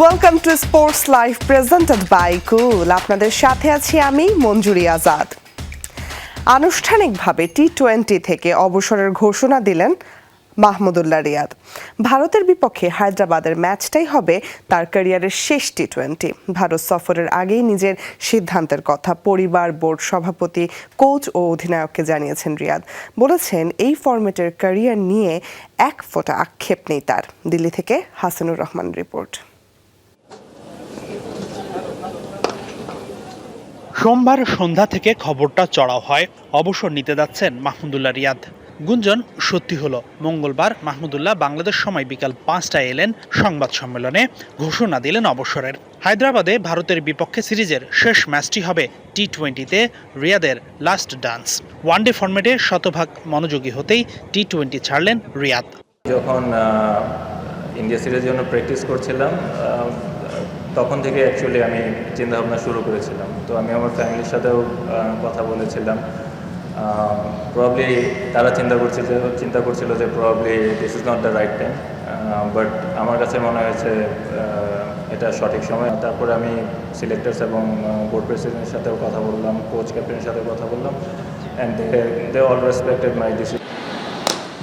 Welcome to sports live presented by cool আপনাদের সাথে আছি আমি মঞ্জুরি আজাদ। আনুষ্ঠানিকভাবে টি টোয়েন্টি থেকে অবসরের ঘোষণা দিলেন মাহমুদুল্লাহ রিয়াদ। ভারতের বিপক্ষে হায়দ্রাবাদের ম্যাচটাই হবে তার ক্যারিয়ারের শেষ টি টোয়েন্টি ভারত সফরের আগেই নিজের সিদ্ধান্তের কথা পরিবার, বোর্ড, সভাপতি, কোচ ও অধিনায়ককে জানিয়েছেন রিয়াদ। বলেছেন, এই ফরম্যাটের ক্যারিয়ার নিয়ে এক ফোঁটা আক্ষেপ নেই তার। দিল্লি থেকে হাসানুর রহমান রিপোর্ট। সোমবার সন্ধ্যা থেকে খবরটা চড়াও হয়। অবসর নিতে যাচ্ছেন মাহমুদুল্লাহ রিয়াদ। গুঞ্জন সত্যি হলো, মঙ্গলবার মাহমুদুল্লাহ বাংলাদেশ সময় বিকাল পাঁচটায় এলেন সংবাদ সম্মেলনে, ঘোষণা দিলেন অবসরের। হায়দ্রাবাদে ভারতের বিপক্ষে সিরিজের শেষ ম্যাচটি হবে টি টোয়েন্টিতে রিয়াদের লাস্ট ডান্স। ওয়ানডে ফরম্যাটে শতভাগ মনোযোগী হতেই টি টোয়েন্টি ছাড়লেন রিয়াদ। যখন ইন্ডিয়া সিরিজের জন্য প্র্যাকটিস করছিলাম তখন থেকে অ্যাকচুয়ালি আমি চিন্তাভাবনা শুরু করেছিলাম। তো আমি আমার ফ্যামিলির সাথেও কথা বলেছিলাম। প্রবলি তারা চিন্তা করছে যে চিন্তা করছিল যে probably this is not the right time but আমার কাছে মনে হয়েছে এটা সঠিক সময়। তারপরে আমি সিলেক্টার্স এবং বোর্ড প্রেসিডেন্টের সাথেও কথা বললাম কোচ ক্যাপ্টেনের সাথে কথা বললাম। And they they all respected my decision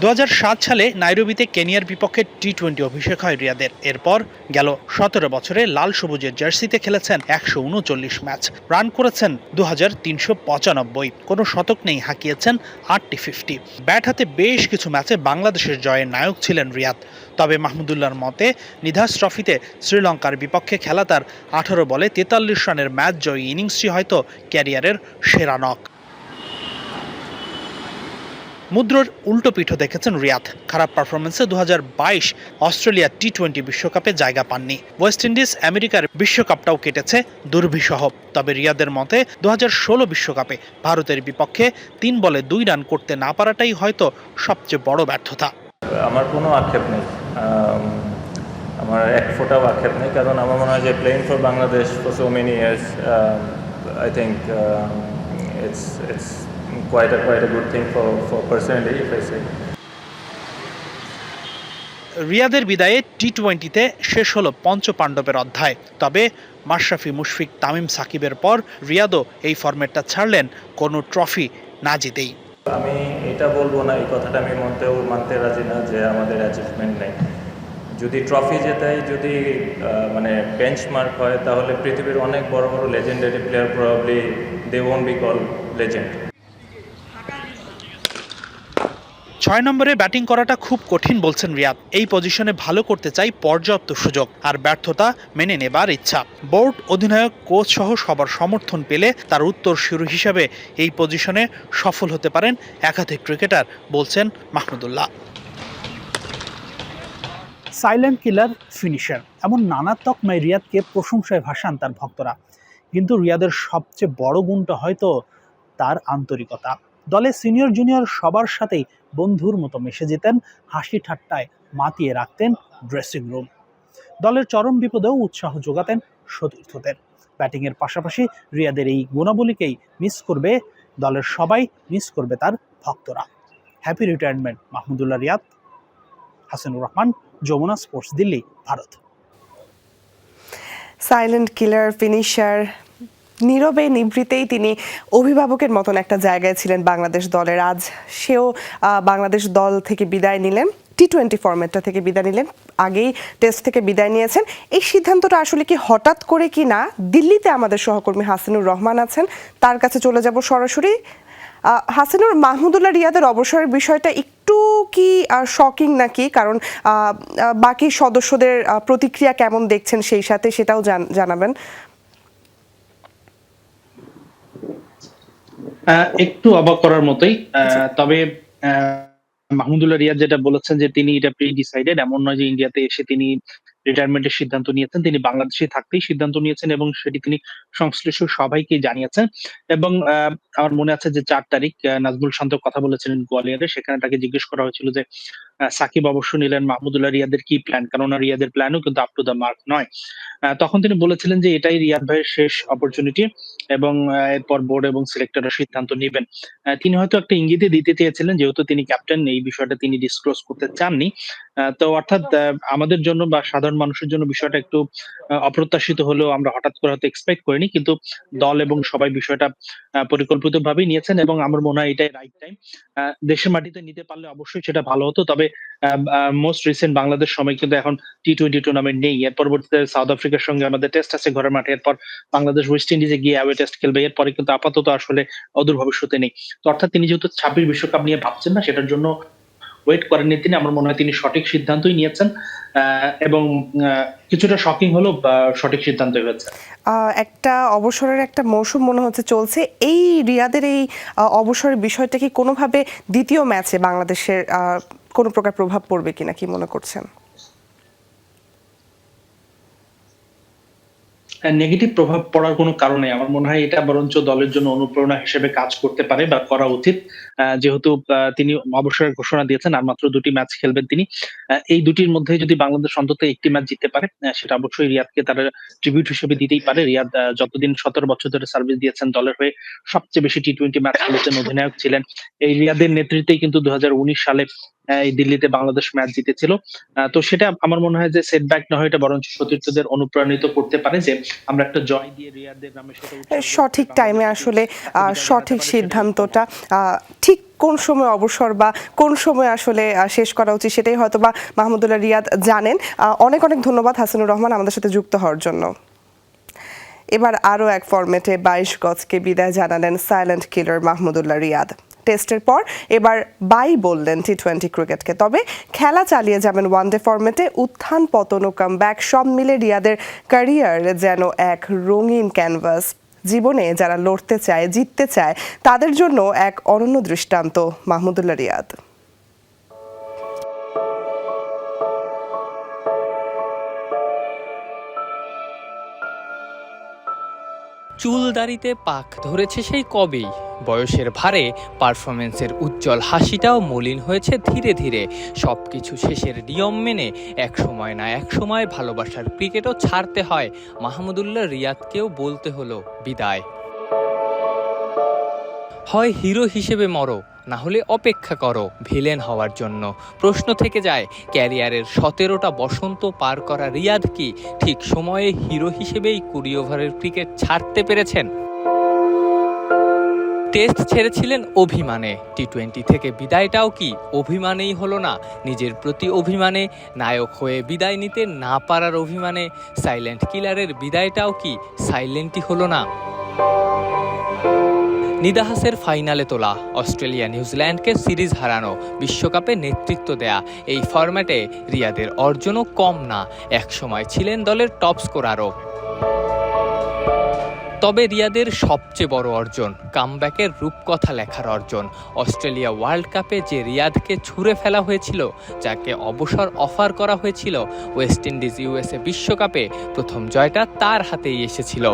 দু হাজার সাত সালে নাইরোবিতে কেনিয়ার বিপক্ষে টি টোয়েন্টি অভিষেক হয় রিয়াদের। এরপর গেল সতেরো বছরে লাল সবুজের জার্সিতে খেলেছেন একশো উনচল্লিশ ম্যাচ। রান করেছেন দু হাজার তিনশো পঁচানব্বই। কোনো শতক নেই হাঁকিয়েছেন আটটি ফিফটি। ব্যাট হাতে বেশ কিছু ম্যাচে বাংলাদেশের জয়ের নায়ক ছিলেন রিয়াদ। তবে মাহমুদুল্লাহর মতে, নিধাস ট্রফিতে শ্রীলঙ্কার বিপক্ষে খেলা তার আঠারো বলে তেতাল্লিশ রানের ম্যাচ জয়ী ইনিংসটি হয়তো ক্যারিয়ারের সেরা নক মুদ্রর উল্টো পিঠও দেখেছেন রিয়াদ। খারাপ পারফরমেন্সে দু হাজার বাইশ অস্ট্রেলিয়া টি টোয়েন্টি বিশ্বকাপে জায়গা পাননি। ওয়েস্ট ইন্ডিজ আমেরিকার বিশ্বকাপটাও কেটেছে দুর্বিষহ। তবে রিয়াদের মতে দু বিশ্বকাপে ভারতের বিপক্ষে তিন বলে দুই রান করতে না পারাটাই হয়তো সবচেয়ে বড় ব্যর্থতা। আমার কোনো আক্ষেপ নেই। আমার এক ফোটাও আক্ষেপ নেই। কারণ আমার মনে হয় যে playing for Bangladesh for so many years I think it's it's quite a quite a good thing for for personally if I say রিয়াদের বিদায়ে টি টোয়েন্টিতে শেষ হলো পঞ্চ পাণ্ডবের অধ্যায়। তবে মাশরাফি মুশফিক তামিম সাকিবের পর রিয়াদও এই ফরম্যাটটা ছাড়লেন কোনো ট্রফি না জিতেই। আমি এটা বলব না এই কথাটা আমি মনতেও মানতে রাজি না যে আমাদের অ্যাচিভমেন্ট নেই। যদি ট্রফি জেতাই যদি মানে বেঞ্চমার্ক হয় তাহলে পৃথিবীর অনেক বড় বড় legendary player probably they won't be call legend ছয় নম্বরে ব্যাটিং করাটা খুব কঠিন বলছেন রিয়াদ। এই পজিশনে ভালো করতে চাই পর্যাপ্ত সুযোগ আর ব্যর্থতা মেনে নেবার ইচ্ছা। বোর্ড অধিনায়ক, কোচ সহ সবার সমর্থন পেলে তার উত্তর শুরু হিসাবে এই পজিশনে সফল হতে পারেন একাধিক ক্রিকেটার, বলছেন মাহমুদুল্লাহ সাইলেন্ট কিলার, ফিনিশার, এমন নানা তকমায় রিয়াদকে প্রশংসায় ভাসান তার ভক্তরা। কিন্তু রিয়াদের সবচেয়ে বড় গুণটা হয়তো তার আন্তরিকতা। দলে সিনিয়র, জুনিয়র সবার সাথেই বন্ধুর মতো মিশে যেতেন, হাসি ঠাট্টায় মাতিয়ে রাখতেন ড্রেসিং রুম দলের চরম বিপদেও উৎসাহ যোগাতেন সতীর্থদের। ব্যাটিংয়ের পাশাপাশি রিয়াদের এই গুণাবলীকেই মিস করবে, দলের সবাই মিস করবে তার ভক্তরা। Happy retirement Mahmudullah Riyad, Hasanur Rahman, Jamuna sports Delhi, Bharat. Silent killer finisher নীরবে নিভৃতেই তিনি অভিভাবকের মতন একটা জায়গায় ছিলেন বাংলাদেশ দলের। আজ সেও বাংলাদেশ দল থেকে বিদায় নিলেন টি টোয়েন্টি ফরম্যাটটা থেকে বিদায় নিলেন, আগেই টেস্ট থেকে বিদায় নিয়েছেন। এই সিদ্ধান্তটা আসলে কি হঠাৎ করে কি না? দিল্লিতে আমাদের সহকর্মী হাসিনুর রহমান আছেন, তার কাছে চলে যাব সরাসরি। হাসিনুর, মাহমুদুল্লাহ রিয়াদের অবসরের বিষয়টা একটু কি শকিং নাকি? কারণ বাকি সদস্যদের প্রতিক্রিয়া কেমন দেখছেন সেই সাথে সেটাও জানাবেন। একটু অবাক করার মতোই। আহ, তবে মাহমুদুল্লাহ রিয়াদ যেটা বলেছেন যে তিনি এটা প্রি ডিসাইডেড এমন নয় যে ইন্ডিয়াতে এসে তিনি রিটায়ারমেন্টের সিদ্ধান্ত নিয়েছেন তিনি বাংলাদেশে থাকতেই সিদ্ধান্ত নিয়েছেন এবং সেটি তিনি সংশ্লিষ্ট সবাইকে জানিয়েছেন। এবং আহ, আমার মনে আছে যে চার তারিখ নাজমুল শান্ত কথা বলেছিলেন গোয়ালিয়ারে সেখানে তাকে জিজ্ঞেস করা হয়েছিল যে সাকিব অবশ্য নিলেন মাহমুদুল্লাহ রিয়াদের কি প্ল্যান কেননা রিয়াদের প্ল্যানও কিন্তু আপ টু দ্য মার্ক নয়। তখন তিনি বলেছিলেন যে এটাই রিয়াদ ভাইয়ের শেষ অপরচুনিটি এবং এরপর বোর্ড এবং সিলেক্টররা সিদ্ধান্ত নেবেন। তিনি হয়তো একটা ইঙ্গিতে দিতে চেয়েছিলেন, যেহেতু তিনি ক্যাপ্টেন এই বিষয়টা তিনি ডিসক্লোজ করতে চাননি। তো অর্থাৎ আমাদের জন্য বা সাধারণ মানুষের জন্য বিষয়টা একটু অপ্রত্যাশিত হলেও আমরা হঠাৎ করে হয়তো এক্সপেক্ট করিনি, কিন্তু দল এবং সবাই বিষয়টা পরিকল্পিত ভাবেই নিয়েছেন এবং আমার মনে হয় এটাই রাইট টাইম দেশের মাটিতে নিতে পারলে অবশ্যই সেটা ভালো হতো, তবে মোস্ট রিসেন্ট বাংলাদেশ সময় কিন্তু এখন টি টোয়েন্টি টুর্নামেন্ট নেই। এর পরবর্তীতে সাউথ আফ্রিকার সঙ্গে আমাদের টেস্ট আছে ঘরের মাঠে। এরপর বাংলাদেশ ওয়েস্ট ইন্ডিজে গিয়ে অ্যাওয়ে টেস্ট খেলবে। এরপরে কিন্তু আপাতত আসলে অদূর ভবিষ্যতে নেই। তো অর্থাৎ তিনি যেহেতু ছাব্বিশ বিশ্বকাপ নিয়ে ভাবছেন না, সেটার জন্য ওয়েট করেননি তিনি। আমার মনে হয় তিনি সঠিক সিদ্ধান্তই নিয়েছেন। এবং কিছুটা শকিং হলো সঠিক সিদ্ধান্ত হয়েছে। একটা অবসরের একটা মৌসুম মনে হচ্ছে চলছে। এই রিয়াদের এই অবসরের বিষয়টা কি কোনোভাবে দ্বিতীয় ম্যাচে বাংলাদেশের কোনো প্রকার প্রভাব পড়বে কিনা, কি মনে করছেন? নেগেটিভ প্রভাব পড়ার কোনো কারণে আমার মনে হয় এটা বরঞ্চ দলের জন্য অনুপ্রেরণা হিসেবে কাজ করতে পারে বা করা উচিত। যেহেতু তিনি অবসরের ঘোষণা দিয়েছেন আর মাত্র দুটি ম্যাচ খেলবেন তিনি এই দুটির মধ্যে যদি বাংলাদেশ অন্তত একটি ম্যাচ জিততে পারে সেটা অবশ্যই রিয়াদকে তারা ট্রিবিউট হিসেবে দিতেই পারে। রিয়াদ যতদিন সতেরো বছর ধরে সার্ভিস দিয়েছেন দলের হয়ে সবচেয়ে বেশি টি টোয়েন্টি ম্যাচ খেলেছেন অধিনায়ক ছিলেন। এই রিয়াদের নেতৃত্বেই কিন্তু দু হাজার উনিশ সালে এই দিল্লিতে বাংলাদেশ ম্যাচ জিতেছিল। তো সেটা আমার মনে হয় যে সেটব্যাক না হয় এটা বরঞ্চ সতীর্থদের অনুপ্রাণিত করতে পারে যে আমরা একটা জয় দিয়ে রিয়াদের নামে সঠিক টাইমে আসলে সঠিক সিদ্ধান্তটা ঠিক কোন সময় অবসর বা কোন সময় আসলে শেষ করা উচিত সেটাই হয়তো বা মাহমুদুল্লাহ রিয়াদ জানেন। অনেক অনেক ধন্যবাদ হাসানুর রহমান আমাদের সাথে যুক্ত হওয়ার জন্য। এবার আরও এক ফরম্যাটে বাইশ গজকে বিদায় জানালেন সাইলেন্ট কিলার মাহমুদুল্লাহ রিয়াদ। টেস্টের পর এবার বাই বললেন টি টোয়েন্টি ক্রিকেটকে তবে খেলা চালিয়ে যাবেন ওয়ানডে ফরম্যাটে উত্থান পতন ও ব্যাক সব মিলে রিয়াদের ক্যারিয়ার যেন এক রঙিন ক্যানভাস জীবনে যারা লড়তে চায় জিততে চায় তাদের জন্য এক অনন্য দৃষ্টান্ত মাহমুদুল্লাহ রিয়াদ। চুল দাড়িতে পাক ধরেছে সেই কবেই। বয়সের ভারে পারফরমেন্সের উজ্জ্বল হাসিটাও মলিন হয়েছে ধীরে ধীরে। সব কিছু শেষের নিয়ম মেনে এক সময় না এক সময় ভালোবাসার ক্রিকেটও ছাড়তে হয়। মাহমুদুল্লাহ রিয়াদকেও বলতে হলো, বিদায়। হয় হিরো হিসেবে মরো, না হলে অপেক্ষা করো ভিলেন হওয়ার জন্য। প্রশ্ন থেকে যায়, ক্যারিয়ারের সতেরোটা বসন্ত পার করা রিয়াদ কি ঠিক সময়ে হিরো হিসেবেই কুড়ি ওভারের ক্রিকেট ছাড়তে পেরেছেন? টেস্ট ছেড়েছিলেন অভিমানে টি টোয়েন্টি থেকে বিদায়টাও কি অভিমানেই হলো না? নিজের প্রতি অভিমানে, নায়ক হয়ে বিদায় নিতে না পারার অভিমানে, সাইলেন্ট কিলারের বিদায়টাও কি সাইলেন্টই হলো না? নিদাহাসের ফাইনালে তোলা। অস্ট্রেলিয়া, নিউজিল্যান্ডকে সিরিজ হারানো, বিশ্বকাপে নেতৃত্ব দেয়া। এই ফরম্যাটে রিয়াদের অর্জনও কম না, একসময় ছিলেন দলের টপ স্কোরারও। তবে রিয়াদের সবচেয়ে বড় অর্জন, কামব্যাকের রূপকথা লেখার অর্জন। অস্ট্রেলিয়া ওয়ার্ল্ড কাপে যে রিয়াদকে ছুঁড়ে ফেলা হয়েছিল, যাকে অবসর অফার করা হয়েছিল, ওয়েস্ট ইন্ডিজ ইউএসএ বিশ্বকাপে প্রথম জয়টা তার হাতেই এসেছিল।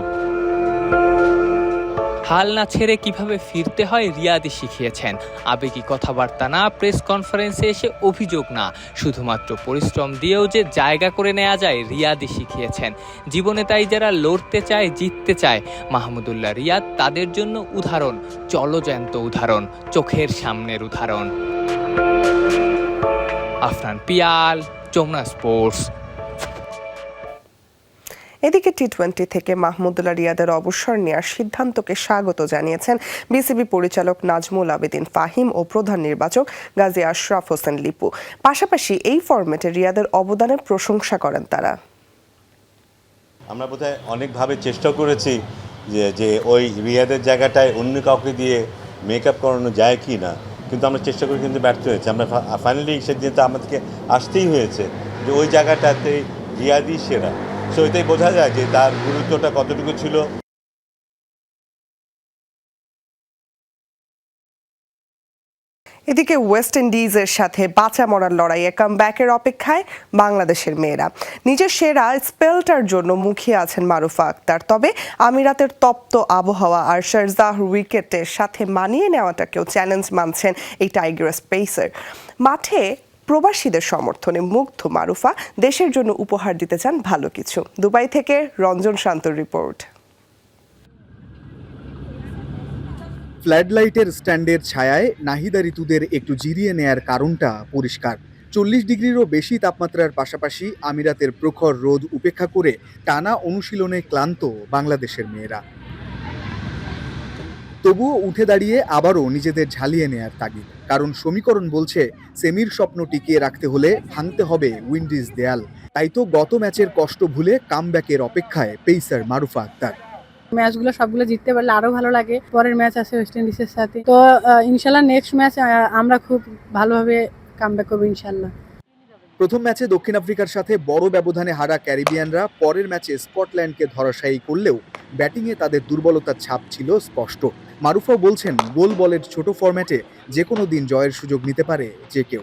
হাল না ছেড়ে কীভাবে ফিরতে হয় রিয়াদি শিখিয়েছেন। আবেগী কথাবার্তা না, প্রেস কনফারেন্সে এসে অভিযোগ না। শুধুমাত্র পরিশ্রম দিয়েও যে জায়গা করে নেওয়া যায় রিয়াদি শিখিয়েছেন। জীবনে তাই যারা লড়তে চায়, জিততে চায়। মাহমুদুল্লাহ রিয়াদ তাদের জন্য উদাহরণ, চলজ্যান্ত উদাহরণ, চোখের সামনের উদাহরণ। আফরান পিয়াল, যমুনা স্পোর্টস। এদিকে টি টোয়েন্টি থেকে মাহমুদুল্লাহ রিয়াদের অবসর নেওয়ার সিদ্ধান্তকে স্বাগত জানিয়েছেন বিসিবি পরিচালক নাজমুল আবেদিন ফাহিম ও প্রধান নির্বাচক গাজী আশরাফ হোসেন লিপু। পাশাপাশি এই ফরম্যাটে রিয়াদের অবদানের প্রশংসা করেন তারা। আমরা বোধহয় অনেকভাবে চেষ্টা করেছি যে যে ওই রিয়াদের জায়গাটায় অন্য কাউকে দিয়ে মেকআপ করানো যায় কি না, কিন্তু আমরা চেষ্টা করে কিন্তু ব্যর্থ হয়েছি। আমরা ফাইনালি সেদিন তো আমাদেরকে আসতেই হয়েছে যে ওই জায়গাটাতে রিয়াদি সেরা। সো এটাই বোঝা যায় যে তার গুরুত্বটা কতটুকু ছিল। এদিকে ওয়েস্ট ইন্ডিজের সাথে বাঁচা মরার লড়াইয়ে কামব্যাকের অপেক্ষায় বাংলাদেশের মেয়েরা। নিজের সেরা স্পেলটার জন্য মুখিয়ে আছেন মারুফা আক্তার। তবে আমিরাতের তপ্ত আবহাওয়া আর শারজাহ উইকেটের সাথে মানিয়ে নেওয়াটাকেও চ্যালেঞ্জ মানছেন এই টাইগার স্পেসের মাঠে প্রবাসীদের সমর্থনে মুগ্ধ মারুফা দেশের জন্য উপহার দিতে চান ভালো কিছু। দুবাই থেকে রঞ্জন শান্তর রিপোর্ট। ফ্ল্যাড লাইটের স্ট্যান্ডের ছায়ায় নাহিদা ঋতুদের একটু জিরিয়ে নেয়ার কারণটা পরিষ্কার। চল্লিশ ডিগ্রিরও বেশি তাপমাত্রার পাশাপাশি আমিরাতের প্রখর রোদ উপেক্ষা করে টানা অনুশীলনে ক্লান্ত বাংলাদেশের মেয়েরা। তবুও উঠে দাঁড়িয়ে আবারও নিজেদের ঝালিয়ে নেয়ার তাগিদ। কারণ সমীকরণ বলছে সেমির স্বপ্ন টিকিয়ে রাখতে হলে ভাঙতে হবে উইন্ডিজ দেয়াল। তাই তো গত ম্যাচের কষ্ট ভুলে কামব্যাকের অপেক্ষায় পেইসার মারুফা আক্তার। ম্যাচগুলো সবগুলো জিততে পারলে আরও ভালো লাগে। পরের ম্যাচ আছে ওয়েস্ট ইন্ডিজের সাথে। তো ইনশাল্লাহ নেক্সট ম্যাচ আমরা খুব ভালোভাবে কামব্যাক করব ইনশাল্লাহ প্রথম ম্যাচে দক্ষিণ আফ্রিকার সাথে বড় ব্যবধানে হারা ক্যারিবিয়ানরা পরের ম্যাচে স্কটল্যান্ডকে ধরাশায়ী করলেও ব্যাটিংয়ে তাদের দুর্বলতার ছাপ ছিল স্পষ্ট। মারুফাও বলছেন গোল বলের ছোট ফরম্যাটে যে কোনো দিন জয়ের সুযোগ নিতে পারে যে কেউ।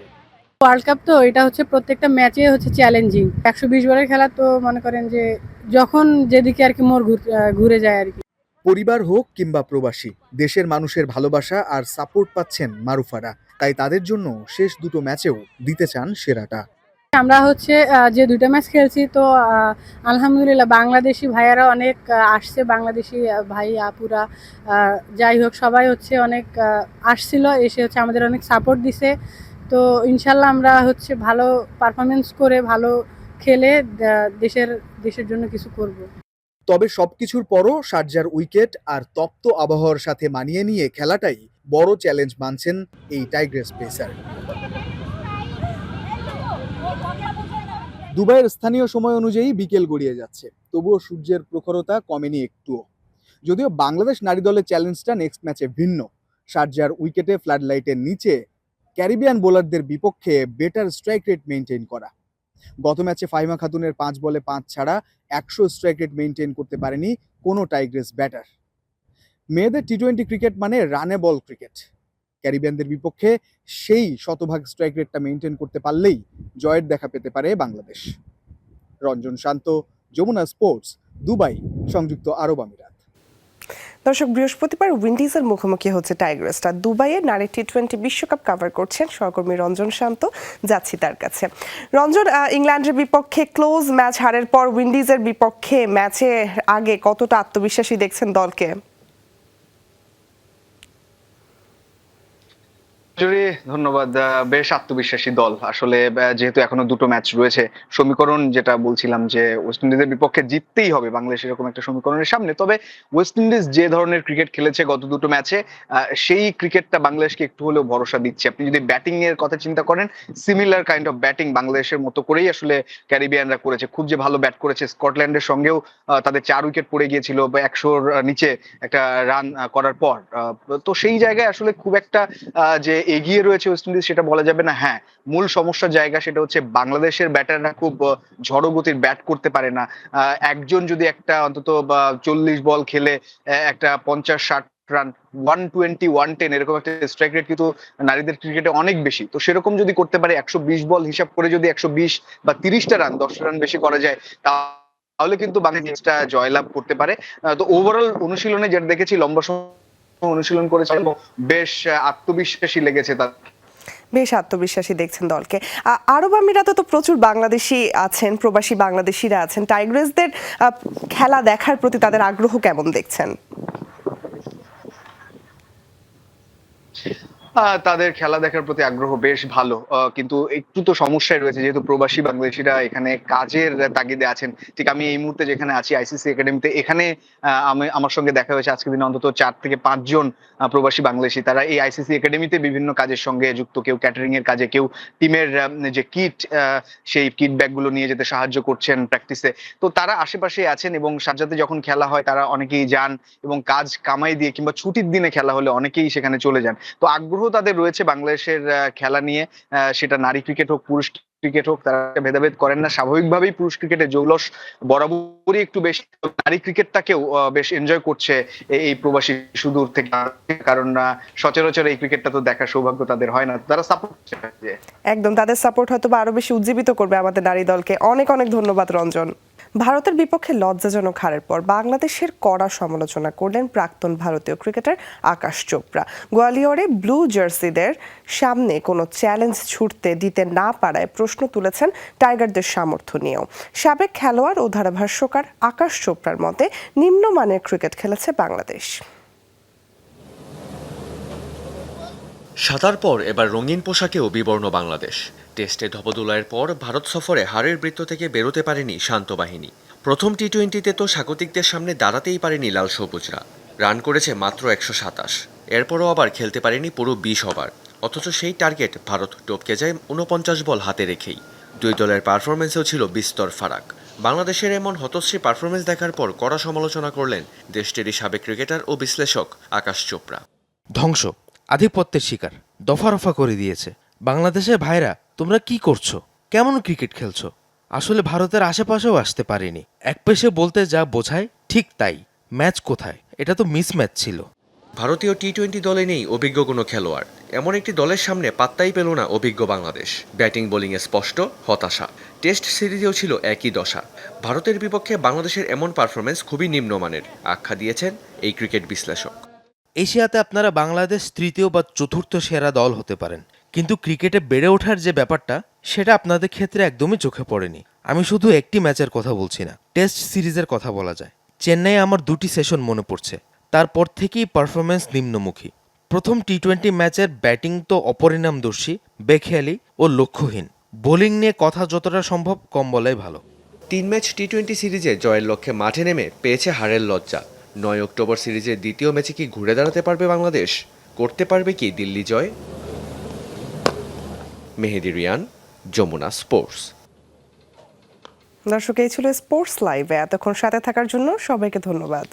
ওয়ার্ল্ড কাপ তো এটা হচ্ছে প্রত্যেকটা ম্যাচে হচ্ছে চ্যালেঞ্জিং একশো বিশ বলের খেলা তো মনে করেন যে যখন যেদিকে আর কি মোর ঘুর- ঘুরে যায় আর কি। পরিবার হোক কিংবা প্রবাসী দেশের মানুষের ভালোবাসা আর সাপোর্ট পাচ্ছেন মারুফারা। তাই তাদের জন্য শেষ দুটো ম্যাচেও দিতে চান সেরাটা। আমরা হচ্ছে যে দুইটা ম্যাচ খেলছি, তো আলহামদুলিল্লাহ বাংলাদেশি ভাইয়ারা অনেক আসছে। বাংলাদেশি ভাই, আপুরা যাই হোক, সবাই হচ্ছে অনেক আসছিল। এসে হচ্ছে আমাদের অনেক সাপোর্ট দিছে। তো, ইনশাল্লাহ আমরা হচ্ছে ভালো পারফরমেন্স করে, ভালো খেলে দেশের দেশের জন্য কিছু করব। তবে সবকিছুর পরও সার্জার উইকেট আর তপ্ত আবহাওয়ার সাথে মানিয়ে নিয়ে খেলাটাই বড় চ্যালেঞ্জ মানছেন এই টাইগ্রেস পেসার দুবাইয়ের স্থানীয় সময় অনুযায়ী বিকেল গড়িয়ে যাচ্ছে। তবুও সূর্যের প্রখরতা কমেনি একটুও। যদিও বাংলাদেশ নারী দলের চ্যালেঞ্জটা নেক্সট ম্যাচে ভিন্ন। শারজার উইকেটে ফ্লাড লাইটের নিচে ক্যারিবিয়ান বোলারদের বিপক্ষে বেটার স্ট্রাইক রেট মেনটেন করা। গত ম্যাচে ফাহিমা খাতুনের পাঁচ বলে পাঁচ ছাড়া একশো স্ট্রাইক রেট মেনটেন করতে পারেনি কোনো টাইগ্রেস ব্যাটার মেয়েদের টি টোয়েন্টি ক্রিকেট মানে রানে বল ক্রিকেট ক্যারিবিয়ানদের বিপক্ষে সেই শতভাগ স্ট্রাইক রেটটা মেনটেন করতে পারলেই জয়ের দেখা পেতে পারে বাংলাদেশ। রঞ্জন শান্ত, যমুনা স্পোর্টস দুবাই, সংযুক্ত আরব আমিরাত। দর্শক, বৃহস্পতিবার উইন্ডিজের মুখোমুখি হচ্ছে টাইগ্রেসটা দুবাইয়ে নারী টি টোয়েন্টি বিশ্বকাপ কভার করছেন সহকর্মী রঞ্জন শান্ত, যাচ্ছি তার কাছে। রঞ্জন ইংল্যান্ডের বিপক্ষে ক্লোজ ম্যাচ হারের পর উইন্ডিজের বিপক্ষে ম্যাচে আগে কতটা আত্মবিশ্বাসী দেখছেন দলকে? জুড়ে ধন্যবাদ। বেশ আত্মবিশ্বাসী দল। আসলে যেহেতু এখনও দুটো ম্যাচ রয়েছে, সমীকরণ যেটা বলছিলাম যে ওয়েস্ট ইন্ডিজের বিপক্ষে জিততেই হবে বাংলাদেশ এরকম একটা সমীকরণের সামনে। তবে ওয়েস্ট ইন্ডিজ যে ধরনের ক্রিকেট খেলেছে গত দুটো ম্যাচে সেই ক্রিকেটটা বাংলাদেশকে একটু হলেও ভরসা দিচ্ছে। আপনি যদি ব্যাটিং এর কথা চিন্তা করেন সিমিলার কাইন্ড অফ ব্যাটিং বাংলাদেশের মতো করেই আসলে ক্যারিবিয়ানরা করেছে। খুব যে ভালো ব্যাট করেছে স্কটল্যান্ডের সঙ্গেও তাদের চার উইকেট পড়ে গিয়েছিল বা একশোর নিচে একটা রান করার পর। তো সেই জায়গায় আসলে খুব একটা যে এগিয়ে রয়েছে ওয়েস্ট ইন্ডিজ সেটা বলা যাবে না। হ্যাঁ মূল সমস্যার জায়গা সেটা হচ্ছে বাংলাদেশের ব্যাটাররা খুব ঝড়ো গতির ব্যাট করতে পারে না। একজন যদি একটা অন্তত চল্লিশ বল খেলে একটা পঞ্চাশ, ষাট run one twenty one ten এরকম একটা স্ট্রাইক রেট কিন্তু নারীদের ক্রিকেটে অনেক বেশি। তো সেরকম যদি করতে পারে একশো বিশ বল হিসাব করে যদি একশো বিশ বা তিরিশটা রান দশটা রান বেশি করা যায় তা তাহলে কিন্তু বাংলাদেশটা জয়লাভ করতে পারে। তো ওভারঅল অনুশীলনে যেটা দেখেছি, লম্বা সময় অনুশীলন করেছে বেশ আত্মবিশ্বাসী লেগেছে তার। বেশ আত্মবিশ্বাসী দেখছেন দলকে। আরব আমিরাতে তো প্রচুর বাংলাদেশি আছেন, প্রবাসী বাংলাদেশিরা আছেন। টাইগ্রেসদের খেলা দেখার প্রতি তাদের আগ্রহ কেমন দেখছেন? তাদের খেলা দেখার প্রতি আগ্রহ বেশ ভালো। কিন্তু একটু তো সমস্যায় রয়েছে, যেহেতু প্রবাসী বাংলাদেশিরা এখানে কাজের তাগিদে আছেন। ঠিক আমি এই মুহূর্তে যেখানে আছি আইসিসি একাডেমিতে এখানে আমি, আমার সঙ্গে দেখা হয়েছে আজকের দিনে অন্তত চার থেকে পাঁচজন প্রবাসী বাংলাদেশি। তারা এই আইসিসি একাডেমিতে বিভিন্ন কাজের সঙ্গে যুক্ত, কেউ ক্যাটারিং এর কাজে, কেউ টিমের যে কিট সেই কিট ব্যাগগুলো নিয়ে যেতে সাহায্য করছেন প্র্যাকটিসে তো তারা আশেপাশে আছেন এবং সাজ্জাতে যখন খেলা হয়, তারা অনেকেই যান এবং কাজ কামাই দিয়ে কিংবা ছুটির দিনে খেলা হলে অনেকেই সেখানে চলে যান। তো আগ্রহ তাদের রয়েছে বাংলাদেশের খেলা নিয়ে। সেটা নারী ক্রিকেট হোক, পুরুষ ক্রিকেট হোক, তারা ভেদাভেদ করেন না। স্বাভাবিকভাবেই পুরুষ ক্রিকেটের জৌলস বরাবরই একটু বেশি। নারী ক্রিকেটটাকেও বেশ এনজয় করছে এই- প্রবাসী সুদূর থেকে। কারণ সচরাচর এই ক্রিকেটটা তো দেখার সৌভাগ্য তাদের হয় না। তারা সাপোর্ট একদম, তাদের সাপোর্ট হয়তো আরও বেশি উজ্জীবিত করবে আমাদের নারী দলকে। অনেক অনেক ধন্যবাদ, রঞ্জন। ভারতের বিপক্ষে লজ্জাজনক হারের পর বাংলাদেশের কড়া সমালোচনা করলেন প্রাক্তন ভারতীয় ক্রিকেটার আকাশ চোপড়া। গোয়ালিয়রে ব্লু জার্সিদের সামনে কোনো চ্যালেঞ্জ ছুটতে দিতে না পারায় প্রশ্ন তুলেছেন টাইগারদের সামর্থ্য নিয়েও। সাবেক খেলোয়াড় ও ধারাভাষ্যকার আকাশ চোপড়ার মতে নিম্নমানের ক্রিকেট খেলেছে বাংলাদেশ। সাতার পর এবার রঙিন পোশাকেও বিবর্ণ বাংলাদেশ। টেস্টে ধপদুলাইয়ের পর ভারত সফরে হারের বৃত্ত থেকে বেরোতে পারেনি শান্ত বাহিনী। প্রথম টি টোয়েন্টিতে তো স্বাগতিকদের সামনে দাঁড়াতেই পারেনি লাল সবুজরা। রান করেছে মাত্র একশো সাতাশ। এরপরও আবার খেলতে পারেনি পুরো বিশ ওভার। অথচ সেই টার্গেট ভারত টপকে যায় উনপঞ্চাশ বল হাতে রেখেই। দুই দলের পারফরমেন্সেও ছিল বিস্তর ফারাক। বাংলাদেশের এমন হতশ্রী পারফরমেন্স দেখার পর কড়া সমালোচনা করলেন দেশটিরই সাবেক ক্রিকেটার ও বিশ্লেষক আকাশ চোপড়া। ধ্বংস, আধিপত্যের শিকার, দফা রফা করে দিয়েছে। বাংলাদেশের ভাইরা তোমরা কি করছ? কেমন ক্রিকেট খেলছো? আসলে ভারতের আশেপাশেও আসতে পারেনি। এক পেশে বলতে যা বোঝায় ঠিক তাই। ম্যাচ কোথায়? এটা তো মিসম্যাচ ছিল। ভারতীয় টি টোয়েন্টি দলে নেই অভিজ্ঞ কোনো খেলোয়াড়। এমন একটি দলের সামনে পাত্তাই পেল না অভিজ্ঞ বাংলাদেশ। ব্যাটিং বোলিংয়ে স্পষ্ট হতাশা। টেস্ট সিরিজেও ছিল একই দশা। ভারতের বিপক্ষে বাংলাদেশের এমন পারফরমেন্স খুবই নিম্নমানের আখ্যা দিয়েছেন এই ক্রিকেট বিশ্লেষক। এশিয়াতে আপনারা বাংলাদেশ তৃতীয় বা চতুর্থ সেরা দল হতে পারেন। কিন্তু ক্রিকেটে বেড়ে ওঠার যে ব্যাপারটা, সেটা আপনাদের ক্ষেত্রে একদমই চোখে পড়েনি। আমি শুধু একটি ম্যাচের কথা বলছি না, টেস্ট সিরিজের কথা বলা যায়। চেন্নাইয়ে আমার দুটি সেশন মনে পড়ছে, তারপর থেকেই পারফরমেন্স নিম্নমুখী। প্রথম টি টোয়েন্টি ম্যাচের ব্যাটিং তো অপরিণামদর্শী, বেখেয়ালি ও লক্ষ্যহীন। বোলিং নিয়ে কথা যতটা সম্ভব, কম বলাই ভালো। তিন ম্যাচ টি টোয়েন্টি সিরিজে জয়ের লক্ষ্যে মাঠে নেমে পেয়েছে হারের লজ্জা। নয় অক্টোবর সিরিজের দ্বিতীয় ম্যাচে কি ঘুরে দাঁড়াতে পারবে বাংলাদেশ? করতে পারবে কি দিল্লি জয়? মেহেদি রিয়ান, যমুনা স্পোর্টস। দর্শক, এই ছিল স্পোর্টস লাইভে। এতক্ষণ সাথে থাকার জন্য সবাইকে ধন্যবাদ।